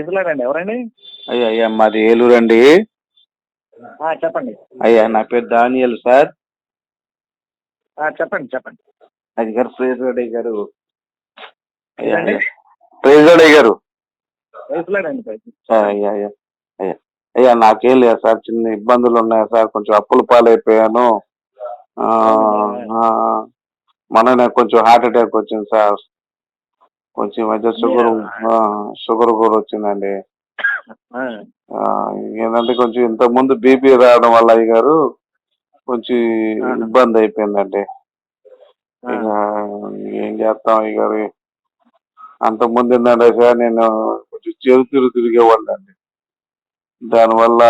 ప్రైజ్లాడండి ఎవరండి? అయ్యా అయ్యా మాది ఏలూరు అండి. చెప్పండి. అయ్యా నా పేరు దానియల్ సార్. ఆ, చెప్పండి చెప్పండి. అది గారు ప్రేజ్ గారు. గారు. అయ్యా అయ్యా అయ్యా. అయ్యా నాకేం లేదు సార్ చిన్న ఇబ్బందులు ఉన్నాయి సార్ కొంచెం అప్పుల పాలైపోయాను. మొన్ననే కొంచెం హార్ట్ అటాక్ వచ్చింది సార్. కొంచెం మధ్య షుగర్ షుగర్ కూడా వచ్చిందండి. ఏంటంటే కొంచెం ఇంత ముందు బీపీ రావడం వల్ల అయ్య గారు కొంచెం. ఇబ్బంది అయిపోయిందండి. ఇక ఏం చేస్తాం అయ్య గారు అంత ముందు ఏంటంటే సార్ నేను కొంచెం చెడు తిరుగు తిరిగేవాడిని అండి దానివల్ల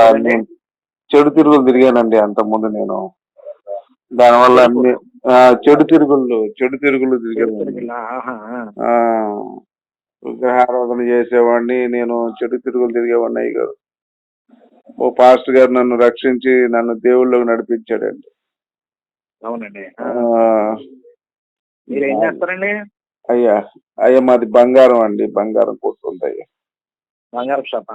చెడు తిరుగులు తిరిగానండి అంత ముందు నేను. దానివల్ల అన్ని చెడు తిరుగుళ్ళు చెడు తిరుగులు తిరిగాను తిరుగులా, ఆహా, ఆ. ఆ, విగ్రహారాధన చేసేవాడిని నేను చెడు తిరుగులు తిరిగేవాడిని అయ్య గారు ఓ పాస్టర్ గారు నన్ను రక్షించి నన్ను దేవుళ్ళకి నడిపించాడండి. అవునండి. మీరు చేస్తారండి? అయ్యా అయ్యా మాది బంగారం అండి బంగారం కొట్టుంది అయ్యా బంగారం షాప్?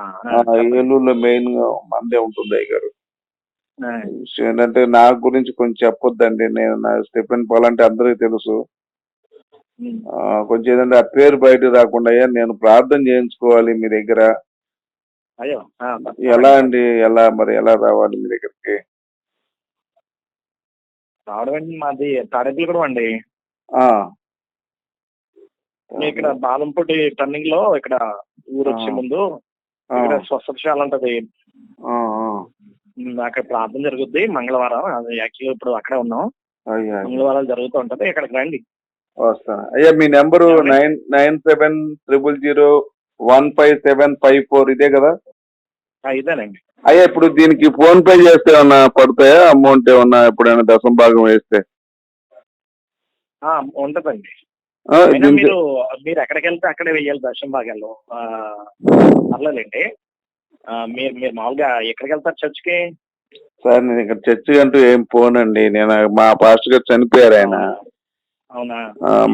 ఏలూరులో మెయిన్గా మందే ఉంటుంది అయ్య గారు ఆ, విషయం ఏంటంటే నా గురించి కొంచెం చెప్పొద్దండి. నేను నా స్టెఫెన్ పాల్ అంటే అందరికీ తెలుసు. ఆ, కొంచెం ఏంటంటే ఆ పేరు బయట రాకుండా అయ్యా నేను ప్రార్థన చేయించుకోవాలి మీ దగ్గర. ఎలా అండి? ఎలా మరి? ఎలా రావాలి మీ దగ్గరికి? రావడం మాది తాడేపల్లి కూడా అండి. ఇక్కడ బాలంపూటి టర్నింగ్లో ఇక్కడ ఊరు వచ్చే. ముందు ఇక్కడ స్వస్థశాల ఉంటది. అక్కడ ప్రార్థన జరుగుద్ది. మంగళవారం. అది యాక్చువల్లీ ఇప్పుడు అక్కడే ఉన్నాం. మంగళవారాలు జరుగుతూ ఉంటది. ఇక్కడికి రండి. వస్తాను అయ్యా మీ number? Nine nine seven triple zero one five seven five four ఇదే కదా? ఇదేనండి. అయ్యా ఇప్పుడు దీనికి ఫోన్ పే చేస్తే ఏమన్నా పడతాయా? అమౌంట్ ఏమన్నా ఎప్పుడైనా దశం భాగం వేస్తే? ఆ, ఉంటదండి. మీరు మీరు ఎక్కడికి వెళ్తే అక్కడే వెయ్యాలి దర్శనం భాగాల్లో. పర్లేదండి. మీరు మీరు మామూలుగా ఎక్కడికి వెళ్తారు చర్చ్కి? సార్ నేను ఇక్కడ చర్చి అంటూ ఏం పోనండి. నేను మా పాస్టర్ గారు చనిపోయారు ఆయన. అవునా?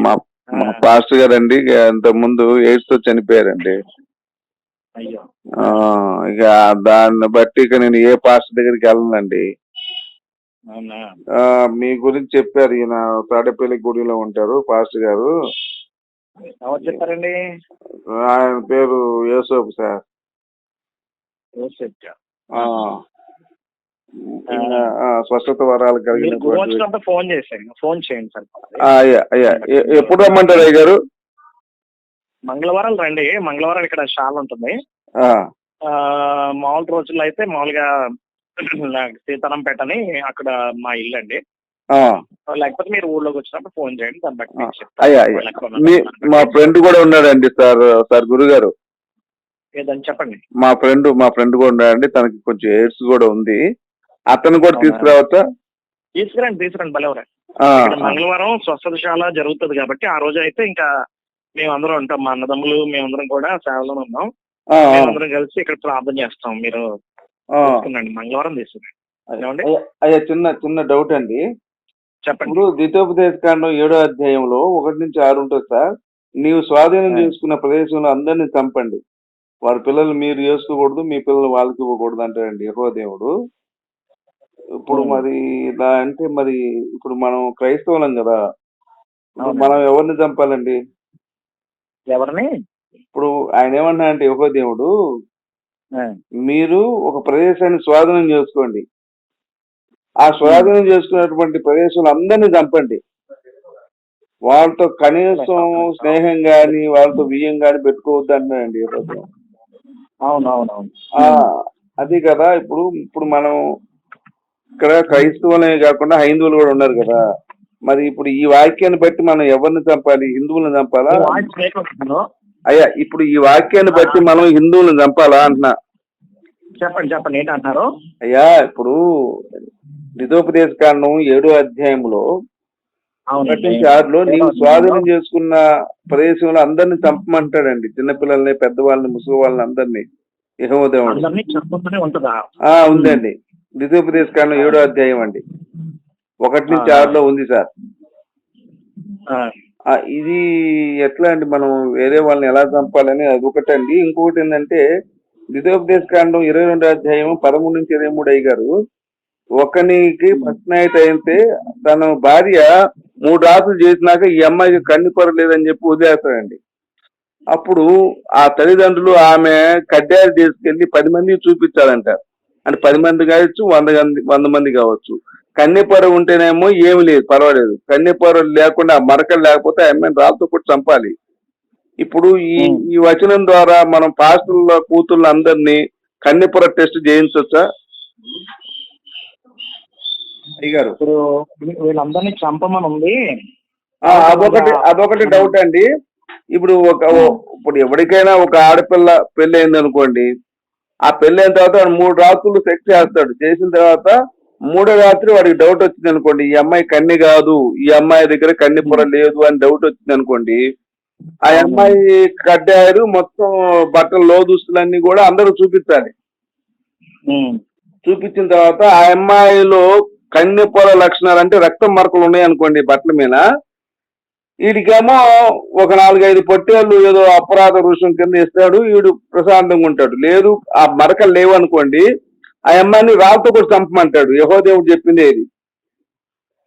మా మా పాస్టర్ గారు అండి ఇంత ముందు ఎయిడ్స్తో చనిపోయారండి ఇక దాన్ని బట్టి ఇక నేను ఏ పాస్టర్ దగ్గరికి వెళ్ళనండి. మీ గురించి చెప్పారు. ఈయన తాడేపల్లి గుడిలో ఉంటారు పాస్టర్ గారు. చెప్పారండి? ఆయన పేరు యేసోపు సార్. స్వస్థత వరాలు వచ్చినప్పుడు ఫోన్ చేసేయండి. ఫోన్ చేయండి సార్. ఎప్పుడు రమ్మంటారు అయ్య గారు మంగళవారం రండి. మంగళవారం ఇక్కడ షాల్ ఉంటుంది. మామూలు రోజుల్లో అయితే మామూలుగా సీతారాంపేట అని అక్కడ మా ఇల్లు అండి. లేకపోతే మీరు ఊళ్ళోకి వచ్చినప్పుడు ఫోన్ చేయండి. దాన్ని బట్టి మీ. ఫ్రెండ్ కూడా ఉన్నాడండి సార్ సార్ గురుగారు. ఏదని చెప్పండి. మా ఫ్రెండ్ మా ఫ్రెండ్ కూడా ఉన్నాడండి. తనకి కొంచెం ఎయిడ్స్ కూడా ఉంది. అతను కూడా? తీసుకురావచ్చా? తీసుకురండి తీసుకురండి ఇక్కడ మంగళవారం స్వస్థతశాల జరుగుతుంది కాబట్టి ఆ రోజు అయితే ఇంకా మేమందరం ఉంటాం. మా అన్నదమ్ములు మేమందరం కూడా సేవలో ఉన్నాం. మేమందరం కలిసి ఇక్కడ ప్రార్థన చేస్తాం. మీరు మంగళవారం తీసుకురండి. అయ్యా చిన్న చిన్న డౌట్ అండి. చెప్పండి. ఇప్పుడు ద్వితోపదేశ కాండం ఏడో అధ్యాయంలో ఒకటి నుంచి ఆరు ఉంటుంది సార్. నీవు స్వాధీనం. చేసుకున్న ప్రదేశంలో అందరినీ చంపండి. వారి పిల్లలు మీరు చేసుకోకూడదు మీ పిల్లలు వాళ్ళకి ఇవ్వకూడదు అంటాడండి యహో దేవుడు ఇప్పుడు. మరి ఇలా అంటే మరి ఇప్పుడు మనం క్రైస్తవులం కదా. మనం ఎవరిని చంపాలండి? ఎవరిని? ఇప్పుడు ఆయన ఏమన్నా అంటే యహో దేవుడు మీరు ఒక ప్రదేశాన్ని స్వాధీనం చేసుకోండి. ఆ స్వాధీనం చేసుకున్నటువంటి ప్రదేశంలో అందరినీ చంపండి. వాళ్ళతో కనీసం స్నేహం గాని వాళ్ళతో బియ్యం గాని పెట్టుకోవద్దు అంటాడండి యెహోవా దేవుడు. అవును అవును అవును ఆ అది కదా ఇప్పుడు ఇప్పుడు మనం ఇక్కడ క్రైస్తవులే కాకుండా హైందువులు కూడా ఉన్నారు కదా. మరి ఇప్పుడు ఈ వాక్యాన్ని బట్టి మనం ఎవరిని చంపాలి? హిందువులను చంపాలా? అయ్యా ఇప్పుడు ఈ వాక్యాన్ని బట్టి మనం హిందువులను చంపాలా అంటున్నా? చెప్పండి చెప్పండి ఏంటి అంటున్నారు అయ్యా ఇప్పుడు నిధోపదేశ కాండం ఏడో అధ్యాయంలో నుంచి ఆరులో నీవు స్వాధీనం చేసుకున్న ప్రదేశంలో అందరిని చంపమంటాడండి. చిన్నపిల్లల్ని పెద్దవాళ్ళని ముసలి వాళ్ళని అందరినీ. యహోదేవుడు ఆ ఉందండి. ద్వితీయోపదేశ కాండం ఏడో అధ్యాయం అండి. ఒకటి నుంచి. ఆరులో ఉంది సార్. ఇది ఎట్లా అండి? మనం వేరే వాళ్ళని ఎలా చంపాలని అది ఒకటండి ఇంకొకటి ఏంటంటే ద్వితోపదేశ కాండం ఇరవై రెండు అధ్యాయం పదమూడు నుంచి ఇరవై మూడు అయ్యారు ఒకనికి ఫస్ట్ నైట్ అయితే తన భార్య మూడు రాత్రులు చేసినాక ఈ అమ్మాయికి కన్ను కొరలేదని చెప్పి వదిలేస్తాడండి. అప్పుడు ఆ తల్లిదండ్రులు ఆమె కడ్డారు తీసుకెళ్ళి పది మందికి చూపించాలంట. అంటే పది మంది కావచ్చు వంద మంది వంద మంది కావచ్చు. కన్నెపొర ఉంటేనేమో ఏమి లేదు పర్వాలేదు. కన్నెపొర లేకుండా మరకలు లేకపోతే ఆ అమ్మాయిని రాళ్ళతో కూడా చంపాలి. ఇప్పుడు ఈ. ఈ వచనం ద్వారా మనం పాస్టర్ల కూతుర్లు అందరినీ కన్నెపొర టెస్ట్ చేయించవచ్చా అయ్యారు ఇప్పుడు వీళ్ళందరినీ చంపమని ఉంది అదొకటి అదొకటి డౌట్ అండి. ఇప్పుడు ఒక ఇప్పుడు ఎవరికైనా ఒక ఆడపిల్ల పెళ్ళి అయింది అనుకోండి ఆ పెళ్ళి అయిన తర్వాత వాడు మూడు రాత్రులు సెక్స్ చేస్తాడు. చేసిన తర్వాత మూడో రాత్రి వాడికి డౌట్ వచ్చింది అనుకోండి ఈ అమ్మాయి కన్ని కాదు ఈ అమ్మాయి దగ్గర కన్ని పొర లేదు అని డౌట్ వచ్చింది అనుకోండి ఆ అమ్మాయి కడ్డారు మొత్తం బట్టల లోదుస్తులన్నీ కూడా అందరూ చూపించాలి చూపించిన తర్వాత ఆ అమ్మాయిలో కన్నె పొర లక్షణాలు అంటే రక్తం మరకలు ఉన్నాయి అనుకోండి బట్టల మీద. వీడికేమో ఒక నాలుగైదు పొట్టేళ్ళు ఏదో అపరాధ రుషం కింద ఇస్తాడు వీడు ప్రశాంతంగా ఉంటాడు. లేదు ఆ మరకలు లేవు అనుకోండి ఆ అమ్మాయిని రాళ్ళతో కూడా చంపమంటాడు. యహోదేవుడు చెప్పింది ఇది.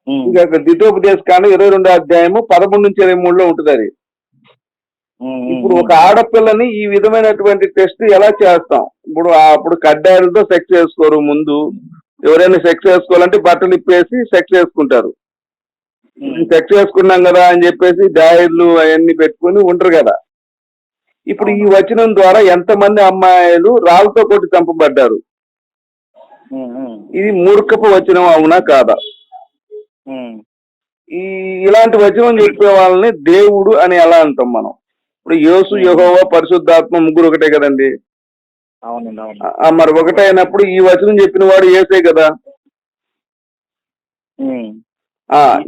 ఉమ్, ఇంకా ద్వితోపదేశ కాండం ఇరవై రెండో అధ్యాయము పదకొండు నుంచి ఇరవై మూడులో ఉంటుంది అది. ఇప్పుడు ఒక ఆడపిల్లని ఈ విధమైనటువంటి టెస్ట్ ఎలా చేస్తాం? ఇప్పుడు అప్పుడు కడ్డాయిలతో సెక్స్ చేసుకోరు ముందు. ఎవరైనా సెక్స్ చేసుకోవాలంటే బట్టలు ఇప్పేసి సెక్స్ చేసుకుంటారు. సెక్స్ చేసుకున్నాం కదా అని చెప్పేసి డైర్లు అవన్నీ పెట్టుకుని ఉంటారు కదా. ఇప్పుడు ఈ వచనం ద్వారా ఎంతమంది అమ్మాయిలు రాళ్ళతో కొట్టి చంపబడ్డారు? ఉమ్, ఉమ్, ఇది మూర్ఖపు వచనం అవునా కాదా? ఈ ఇలాంటి వచనం చెప్పే వాళ్ళని దేవుడు అని ఎలా అంటాం మనం? ఇప్పుడు యేసు యెహోవా పరిశుద్ధాత్మ ముగ్గురు ఒకటే కదండి. మరి ఒకటైనప్పుడు ఈ వచనం చెప్పిన వాడు ఏసే కదా?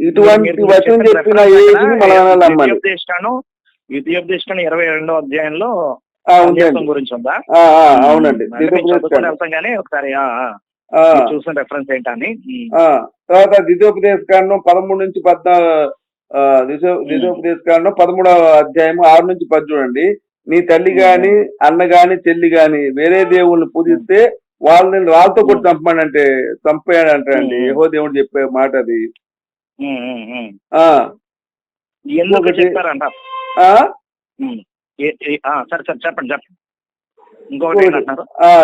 ఇటువంటి వచనం చెప్పిన యుద్ధోపదేశాను యుద్ధోపదేశాను ఇరవై రెండో అధ్యాయంలో గురించి ఉందా అవునండి. కానీ ఒకసారి చూసిన రెఫరెన్స్ ఏంటని. తర్వాత ద్వితోపదేశ కాండం పదమూడు నుంచి పద్నాలుగు ద్వితోపదేశ కాండం పదమూడవ అధ్యాయం ఆరు నుంచి పది చూడండి. నీ తల్లి గాని అన్న గాని చెల్లి గాని వేరే దేవుణ్ణి పూజిస్తే వాళ్ళని రాళ్ళతో కూడా చంపమని అంటే చంపేయడు అంటాడండి ఉమ్. యహో దేవుడు చెప్పే మాట అది. సరే సరే చెప్పండి చెప్పండి.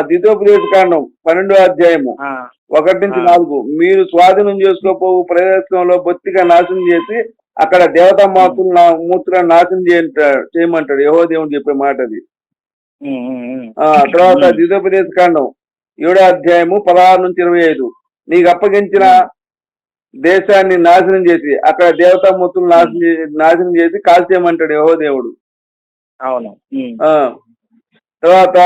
ద్వితోపదేశ కాండం పన్నెండో అధ్యాయము. ఆ, ఒకటి నుంచి. నాలుగు. మీరు స్వాధీనం చేసుకోపోవు ప్రదేశంలో బొత్తిగా నాశనం చేసి అక్కడ దేవతా మాతులు మూర్తులను నాశనం చేయంట చేయమంటాడు. యహో దేవుడు చెప్పే మాట అది తర్వాత ద్వితోపదేశ కాండం. ఏడో అధ్యాయము పదహారు నుంచి ఇరవై ఐదు. నీకు అప్పగించిన దేశాన్ని నాశనం చేసి అక్కడ దేవతా మూర్తులు నాశనం నాశనం చేసి కాల్చేయమంటాడు యహో దేవుడు. అవును. తర్వాత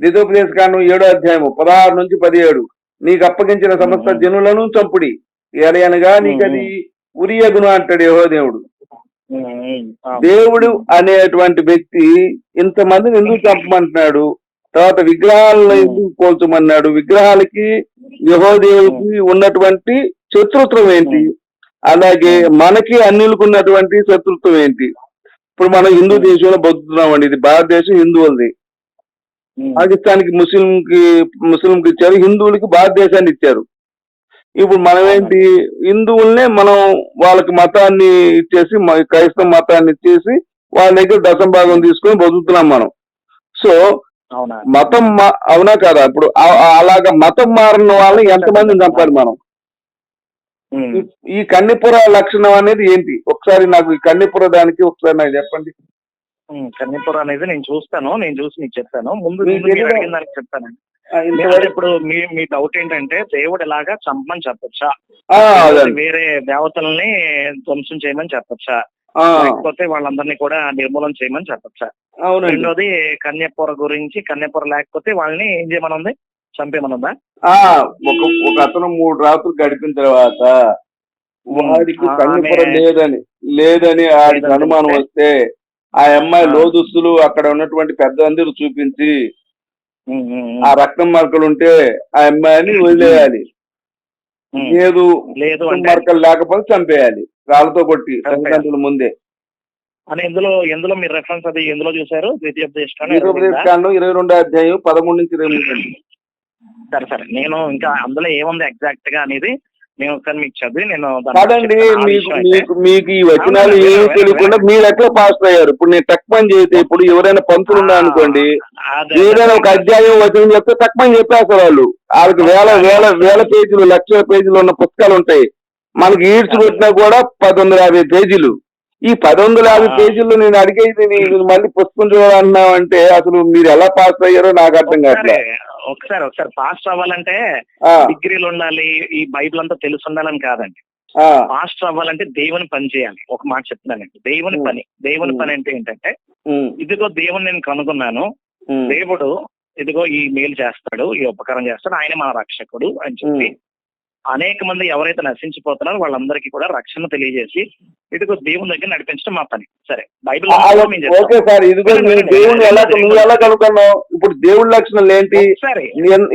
ద్వితోపదేశ కాండం ఏడో అధ్యాయము పదహారు నుంచి పదిహేడు. నీకు అప్పగించిన సమస్త. జనులను చంపుడి. ఎలయనగా నీకు అది ఉరియగును అంటాడు యహో దేవుడు. దేవుడు అనేటువంటి వ్యక్తి ఇంతమందిని ఎందుకు చంపమంటున్నాడు? తర్వాత విగ్రహాలను. ఎందుకు పోల్చమన్నాడు విగ్రహాలకి యహో దేవుడికి ఉన్నటువంటి శత్రుత్వం ఏంటి? అలాగే మనకి అన్నిలకు ఉన్నటువంటి శత్రుత్వం ఏంటి? ఇప్పుడు మనం హిందూ దేశంలో బతుకుతున్నామండి. ఇది భారతదేశం హిందువులది. పాకిస్తాన్కి ముస్లింకి ముస్లింకి ఇచ్చారు. హిందువులకి భారతదేశాన్ని ఇచ్చారు. ఇప్పుడు మనం ఏంటి హిందువుల్నే మనం వాళ్ళకి మతాన్ని ఇచ్చేసి క్రైస్తవ మతాన్ని ఇచ్చేసి వాళ్ళ దగ్గర దశం భాగం తీసుకొని బతుకుతున్నాం మనం. సో మతం అవునా కదా? ఇప్పుడు అలాగా మతం మారిన వాళ్ళని ఎంతమందిని చంపాలి మనం. ఈ- కన్నిపుర లక్షణం అనేది ఏంటి? ఒకసారి నాకు ఈ కన్నిపుర దానికి ఒకసారి నాకు చెప్పండి. కన్నీపురం అనేది నేను చూస్తాను. నేను చూసి నీకు చెప్తాను ముందు చెప్తానండి. ఇంతవరకు ఇప్పుడు మీ మీ డౌట్ ఏంటంటే దేవుడు ఇలాగా చంపమని చెప్పొచ్చా. వేరే దేవతల్ని ధ్వంసం చేయమని చెప్పొచ్చా లేకపోతే వాళ్ళందరినీ కూడా నిర్మూలన చేయమని చెప్పొచ్చా అవునండి రెండోది కన్యాపుర గురించి కన్యాపుర లేకపోతే వాళ్ళని ఏం చేయమనుంది చంపేమనుందా ఆ ఒక ఒక అతను మూడు రాత్రులు గడిపిన తర్వాత వాడికి లేదని లేదని ఆడికి అనుమానం? వస్తే ఆ అమ్మాయి. లోదుస్తులు అక్కడ ఉన్నటువంటి పెద్దందరూ చూపించి ఉమ్, ఉమ్, ఉమ్. ఆ రక్తం మరకలు ఉంటే ఆ అమ్మాయిని వదిలేయాలి. లేదు లేదు మరకలు లేకపోతే చంపేయాలి రాళ్ళతో కొట్టి. తల్లిదండ్రుల ముందే అని ఎందులో ఎందులో మీరు రెఫరెన్స్ అది ఎందులో చూసారు ద్వితీయోపదేశం కాండం ఇరవై రెండో అధ్యాయం పదమూడు నుంచి ఇరవై. సరే సరే నేను ఇంకా అందులో ఏముంది ఎగ్జాక్ట్గా అనేది నేను ఒకసారి మీకు చదివి నేను కాదండి మీకు ఈ వచనాలు ఏమి తెలియకుండా. మీరు ఎట్లా పాస్ అయ్యారు. ఇప్పుడు నేను టక్మని చేస్తే ఇప్పుడు ఎవరైనా పంతులు ఉన్నా అనుకోండి ఏదైనా ఒక అధ్యాయం వచనం చెప్తే టక్మని చెప్పేస్తారు వాళ్ళు. వాళ్ళకి వేల వేల వేల పేజీలు లక్షల పేజీలు ఉన్న పుస్తకాలు ఉంటాయి. మనకి ఈడ్చి కొట్టినా కూడా పది వందల యాభై పేజీలు. ఈ పది వందల యాభై. పేజీల్లో నేను అడిగేది నేను మళ్ళీ పుస్తకం చూడాలన్నామంటే అసలు మీరు ఎలా పాస్ అయ్యారో నాకు అర్థం కావట్లేదు ఒకసారి ఒకసారి పాస్ అవ్వాలంటే డిగ్రీలు ఉండాలి ఈ బైబిల్ అంతా తెలిసి ఉండాలని కాదండి. పాస్టర్ అవ్వాలంటే దేవుని పని చేయాలి. ఒక మాట చెప్తున్నానండి దేవుని. పని. దేవుని. పని అంటే ఏంటంటే ఇదిగో దేవుని నేను కనుగొన్నాను. దేవుడు ఇదిగో ఈ మేలు చేస్తాడు ఈ ఉపకారం చేస్తాడు ఆయన మన రక్షకుడు అని చెప్పి. అనేక మంది ఎవరైతే నశించిపోతున్నారో వాళ్ళందరికీ కూడా రక్షణ తెలియజేసి ఇదిగో దేవుని దగ్గర నడిపించడం మా పని. సరే బైబిల్ ఓకే సార్ ఇదిగో నువ్వు దేవుని ఎలా నువ్వు ఎలా కనుక్కున్నావు? ఇప్పుడు దేవుడి లక్షణాలు ఏంటి?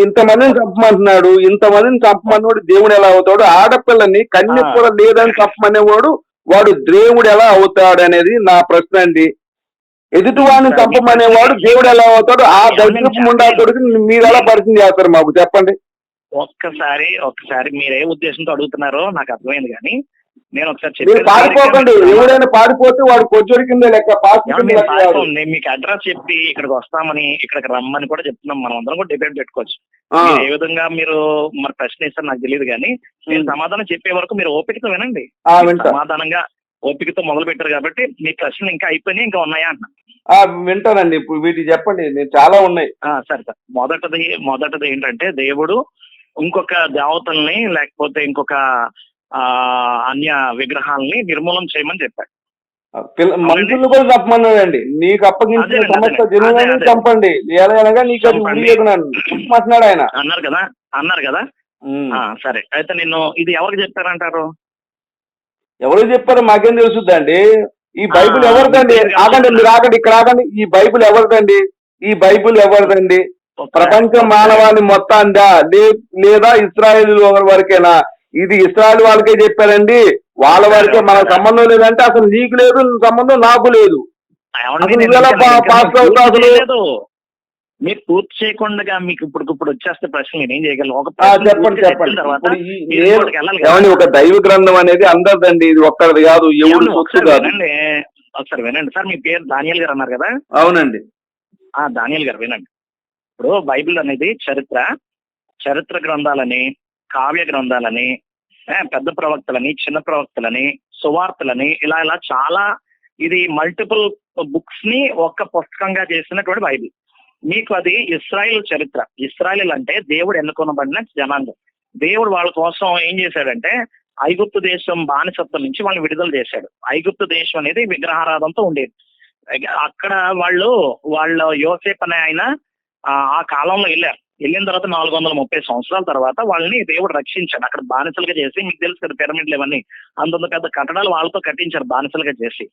ఇంతమందిని చంపమంటున్నాడు ఇంతమందిని చంపమన్నవాడు దేవుడు ఎలా అవుతాడు? ఆడపిల్లని కన్య ఆ. కూడా లేదని చంపమనేవాడు వాడు దేవుడు ఎలా అవుతాడు అనేది నా ప్రశ్న అండి. ఎదుటివాడిని చంపమనేవాడు దేవుడు ఎలా అవుతాడు? ఆ దరిద్రపు ముండాతోడికి మీరు ఎలా పరిచయం చేస్తారు మాకు? చెప్పండి. ఒక్కసారి ఒక్కసారి మీరు ఉద్దేశంతో అడుగుతున్నారో నాకు అర్థమైంది కానీ నేను ఒకసారి పారిపోకండి. ఏంటంటే- ఎవరైనా పారిపోతే వాడు కింద లెక్క మీకు అడ్రస్ చెప్పి ఇక్కడికి వస్తామని ఇక్కడికి రమ్మని కూడా చెప్తున్నాం. మనం అందరం కూడా డిబేట్ పెట్టుకోవచ్చు. ఏ విధంగా మీరు మరి ప్రశ్న ఇస్తారు నాకు తెలియదు కానీ నేను సమాధానం చెప్పే వరకు మీరు ఓపికతో వినండి. వింటా. సమాధానంగా ఓపికతో మొదలు పెట్టారు కాబట్టి మీ ప్రశ్నలు ఇంకా అయిపోయినాయి ఇంకా ఉన్నాయా అన్న వింటానండి. ఇప్పుడు వీటికి చెప్పండి. చాలా ఉన్నాయి. సరే సార్. మొదటిది మొదటిది ఏంటంటే దేవుడు ఇంకొక దేవతల్ని లేకపోతే ఇంకొక ఆ అన్య విగ్రహాలని నిర్మూలన చేయమని చెప్పాడు. మనుషులు కూడా చంపమన్నాడండి నీకు అప్పగించిన సమస్త. జనులని. చంపండి. ఎలా అనగా నీకు అది చంపమంటున్నాడు ఆయన. అన్నారు కదా? అన్నారు కదా? సరే. అయితే నేను ఇది ఎవరికి చెప్పారంటారు ఎవరు చెప్పారు మాకేం తెలుసుద్దండి ఈ బైబిల్ ఎవరిదండి? ఆగండి మీరు ఆగండి. ఇక్కడ ఆగండి. ఈ బైబిల్ ఎవరిదండి? ఈ బైబిల్ ఎవరిదండి? ప్రపంచ మానవాళి మొత్తాందా లేదా ఇస్రాయేల్ వరకేనా? ఇది ఇస్రాయల్ వాళ్ళకే చెప్పారండి. వాళ్ళ వరకే మనకు సంబంధం లేదంటే అసలు నీకు లేదు సంబంధం నాకు లేదు. మీరు పూర్తి చేయకుండా మీకు ఇప్పుడు ఇప్పుడు వచ్చేస్తే ప్రశ్న నేను ఏం చేయగలను? ఒక చెప్పండి చెప్పండి. ఒక దైవ గ్రంథం అనేది అందరిదండి. ఇది ఒక్కరిది కాదు సొత్తు ఒకసారి వినండి. ఒకసారి వినండి. సార్ మీ పేరు దానియల్ గారు అన్నారు కదా? అవునండి. ఆ దానియల్ గారు వినండి. ఇప్పుడు బైబిల్ అనేది చరిత్ర చరిత్ర గ్రంథాలని కావ్య గ్రంథాలని పెద్ద ప్రవక్తలని చిన్న ప్రవక్తలని సువార్తలని ఇలా ఇలా చాలా ఇది మల్టిపుల్ బుక్స్ని ఒక పుస్తకంగా చేసినటువంటి బైబిల్. మీకు అది ఇస్రాయిల్ చరిత్ర. ఇస్రాయిల్ అంటే దేవుడు ఎన్నుకొనబడిన జనాంగం. దేవుడు వాళ్ళ కోసం ఏం చేశాడంటే ఐగుప్తు దేశం బానిసత్వం నుంచి వాళ్ళని విడుదల చేశాడు. ఐగుప్తు దేశం అనేది విగ్రహారాధంతో ఉండేది. అక్కడ వాళ్ళు వాళ్ళ యోసేప్ అనే ఆయన ఆ కాలంలో వెళ్ళారు. వెళ్ళిన తర్వాత నాలుగు వందల ముప్పై సంవత్సరాల తర్వాత వాళ్ళని దేవుడు రక్షించాడు. అక్కడ బానిసలుగా చేసి మీకు తెలుసు కదా పిరమిడ్లు ఇవన్నీ అంతంత పెద్ద కట్టడాలు వాళ్ళతో కట్టించారు బానిసలుగా చేసి.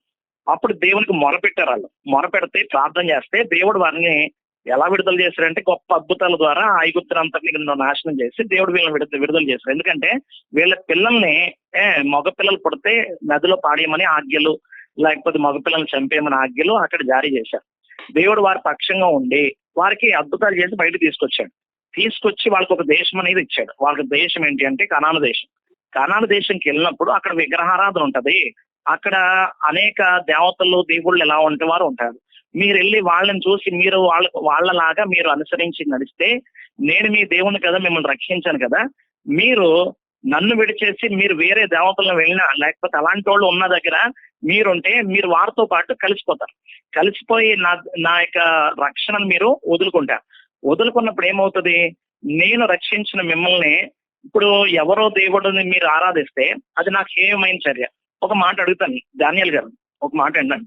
అప్పుడు దేవునికి మొరపెట్టారు వాళ్ళు. మొరపెడితే ప్రార్థన చేస్తే దేవుడు వారిని ఎలా విడుదల చేశారంటే గొప్ప అద్భుతాల ద్వారా ఐగుప్తులంతటిని నాశనం చేసి దేవుడు వీళ్ళని విడుదల విడుదల చేశారు ఎందుకంటే వీళ్ళ పిల్లల్ని ఏ, మగ పిల్లలు పుడితే నదిలో పాడేయమని ఆజ్ఞలు లేకపోతే మగ పిల్లల్ని చంపేయమని ఆజ్ఞలు అక్కడ జారీ చేశారు. దేవుడు వారి పక్షంగా ఉండి వారికి అద్భుతాలు చేసి బయట తీసుకొచ్చాడు. తీసుకొచ్చి వాళ్ళకి ఒక దేశం అనేది ఇచ్చాడు. వాళ్ళకి దేశం ఏంటి అంటే కనాన దేశం. కనాన దేశంకి వెళ్ళినప్పుడు అక్కడ విగ్రహారాధన ఉంటది. అక్కడ అనేక దేవతలు దేవుళ్ళు ఎలా ఉంటే వారు ఉంటారు. మీరు వెళ్ళి వాళ్ళని చూసి మీరు వాళ్ళ వాళ్ళలాగా మీరు అనుసరించి నడిస్తే నేను మీ దేవుని కదా మిమ్మల్ని రక్షించాను కదా. మీరు నన్ను విడిచేసి మీరు వేరే దేవతలను వెళ్ళినా లేకపోతే అలాంటి వాళ్ళు ఉన్న దగ్గర మీరుంటే మీరు వారితో పాటు కలిసిపోతారు. కలిసిపోయి నా నా యొక్క రక్షణను మీరు వదులుకుంటారు. వదులుకున్నప్పుడు ఏమవుతుంది? నేను రక్షించిన మిమ్మల్ని ఇప్పుడు ఎవరో దేవుడిని మీరు ఆరాధిస్తే అది నాకు హేయమైన చర్య. ఒక మాట అడుగుతాను డానియల్ గారు ఒక మాట వినండి.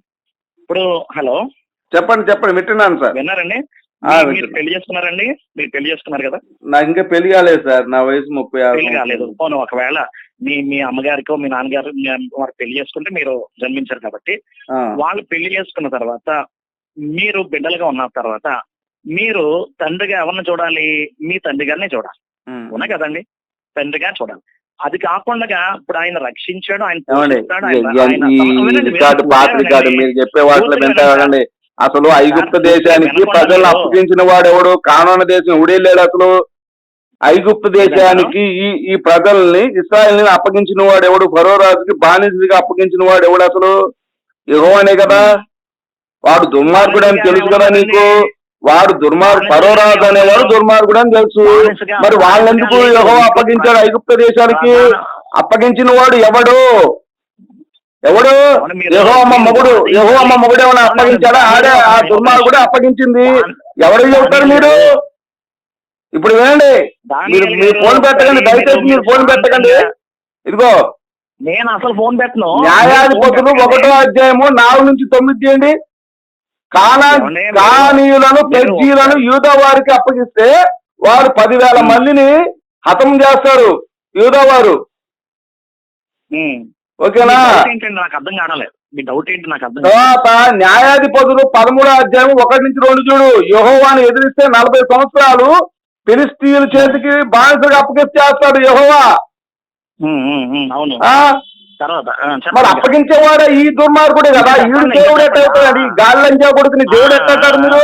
ఇప్పుడు హలో. చెప్పండి చెప్పండి. వింటున్నాను సార్. విన్నారండి? మీరు-. పెళ్ళి చేసుకున్నారండి? మీరు పెళ్ళి చేసుకున్నారు కదా? నాకు ఇంకా పెళ్ళి కాలేదు సార్. నా వయసు ముప్పై ఆరు పెళ్ళి కాలేదు. పోను ఒకవేళ మీ మీ అమ్మగారికో మీ నాన్నగారు వారు పెళ్ళి చేసుకుంటే మీరు జన్మించారు కాబట్టి వాళ్ళు పెళ్ళి చేసుకున్న తర్వాత మీరు బిడ్డలుగా ఉన్న తర్వాత మీరు తండ్రిగా ఎవరిని చూడాలి? మీ తండ్రి గారిని చూడాలి. అవునా కదండి? తండ్రిగా చూడాలి. అది కాకుండా ఇప్పుడు ఆయన రక్షించాడు ఆయన అసలు ఐగుప్త దేశానికి ప్రజలను మీరు- అప్పగించిన వాడు ఎవడు కానూన దేశం ఉడేళ్ళాడు అసలు ఐగుప్త దేశానికి ఈ ఈ ప్రజల్ని ఇస్రాయల్ని అప్పగించిన వాడు ఎవడు? ఫరో రాజుకి బానిసగా అప్పగించిన వాడు ఎవడు అసలు? యెహోవానే కదా. వాడు దుర్మార్గుడు అని తెలుసు కదా నీకు. వాడు దుర్మార్గు ఫరో రాజు అనేవాడు దుర్మార్గుడు అని తెలుసు. మరి వాళ్ళెందుకు యహో అప్పగించాడు ఐగుప్త దేశానికి? అప్పగించిన వాడు ఎవడు? ఎవడు? యహో అమ్మ మొగుడు. యహో అమ్మ మొగుడు ఏమైనా అప్పగించాడా? ఆడే ఆ దుర్మార్గుడే అప్పగించింది. ఎవరు చెబుతారు మీరు? ఇప్పుడు వినండి మీరు మీ ఫోన్ పెట్టకండి దయచేసి మీరు ఫోన్ పెట్టకండి. ఇదిగో. నేను అసలు ఫోన్ పెట్టను. న్యాయాధిపతులు ఒకటో అధ్యాయము నాలుగు నుంచి తొమ్మిది చేయండి కానా? కానీయులను మీరు- పెజ్జీలను యూదా వారికి అప్పగిస్తే వారు పదివేల మందిని హతం చేస్తారు. యూదా వారు. ఓకేనా? నాకు అర్థం కావలేదు మీ డౌట్ ఏంటి? నాకు అర్థం కావట్లేదు. తర్వాత న్యాయాధిపతులు పదమూడో అధ్యాయం ఒకటి నుంచి రెండు చూడు. యహోవాని ఎదిరిస్తే నలభై సంవత్సరాలు ఫిలిస్తీన్ల చేతికి బానిసగా అప్పగిస్తేస్తాడు యహోవా. మరి. అప్పగించేవాడే ఈ దుర్మార్గుడే కదా. ఈడు దేవుడు ఎట్టవుతాడు ఈ గాలించా కొడుకుని దేవుడు ఎట్టాడు మీరు?